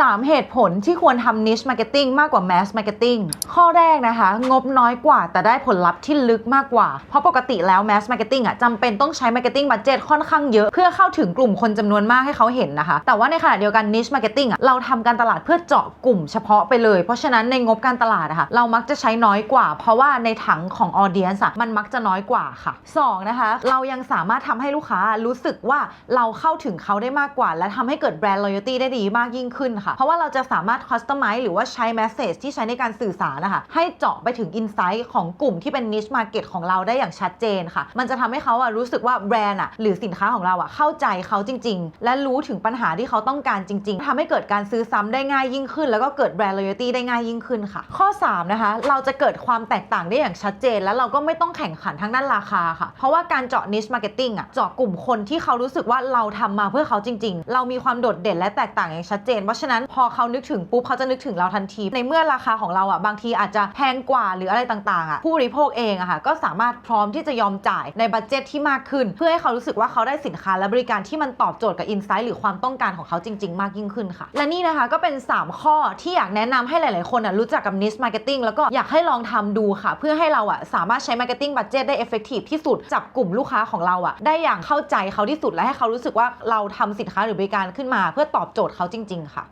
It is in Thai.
3 เหตุผลที่ควรทำ niche marketing มากกว่า mass marketing ข้อแรกนะคะ งบน้อยกว่า แต่ได้ผลลัพธ์ที่ลึกมากกว่า เพราะปกติแล้ว mass marketing อะจำเป็นต้องใช้ marketing budget ค่อนข้างเยอะ เพื่อเข้าถึงกลุ่มคนจำนวนมากให้เขาเห็นนะคะ แต่ว่าในขณะเดียวกัน niche marketing อะเราทำการตลาดเพื่อเจาะกลุ่มเฉพาะไปเลย เพราะฉะนั้นในงบการตลาดอะค่ะเรามักจะใช้น้อยกว่า เพราะว่าในถังของ audience อะมันมักจะน้อยกว่าค่ะสองนะคะ เรายังสามารถทำให้ลูกค้ารู้สึกว่าเราเข้าถึงเขาได้มากกว่า และทำให้เกิดแบรนด์ loyalty ได้ดีมากยิ่งขึ้นค่ะ เพราะว่าเราจะสามารถ customize หรือว่าใช้ message ที่ใช้ในการสื่อสารนะคะให้เจาะไปถึง insight ของกลุ่มที่เป็น niche market ของเราได้อย่างชัดเจนค่ะ มันจะทำให้เขาอะรู้สึกว่าแบรนด์อะหรือสินค้าของเราอะเข้าใจเขาจริง ๆ และรู้ถึงปัญหาที่เขาต้องการจริง ๆทำให้เกิดการซื้อซ้ำได้ง่ายยิ่งขึ้น แล้วก็เกิดแบรนด์ loyalty ได้ง่ายยิ่งขึ้นค่ะ ข้อ 3 นะคะ เราจะเกิดความแตกต่างได้อย่างชัดเจน แล้วเราก็ไม่ต้องแข่งขันทางด้านราคาค่ะ เพราะว่าการเจาะ niche marketing อะเจาะกลุ่มคนที่เขารู้สึกว่าเราทำมาเพื่อเขาจริง ๆ เรามีความโดดเด่นและแตกต่างอย่างชัดเจนเพราะฉะนั้นพอเขานึกถึงปุ๊บเขาจะนึกถึงเราทันที ในเมื่อราคาของเราอะบางทีอาจจะแพงกว่าหรืออะไรต่างๆอะผู้บริโภคเองอะค่ะก็สามารถพร้อมที่จะยอมจ่ายในบัตเจตที่มากขึ้น เพื่อให้เขารู้สึกว่าเขาได้สินค้าและบริการที่มันตอบโจทย์กับอินไซต์หรือความต้องการของเขาจริง ๆ มากยิ่งขึ้นค่ะ และนี่นะคะก็เป็น 3 ข้อที่อยากแนะนำให้หลาย ๆ คนอะรู้จักกับ niche marketing แล้วก็อยากให้ลองทำดูค่ะ เพื่อให้เราอะสามารถใช้ marketing budget ได้ effective ที่สุดจับกลุ่มลูกค้าของเราอะได้อย่างเข้าใจเขาที่สุดและให้เขารู้สึกว่าเราทำสินค้าหรือบริการขึ้นมา เพื่อตอบโจทย์เขาจริง ๆ ค่ะ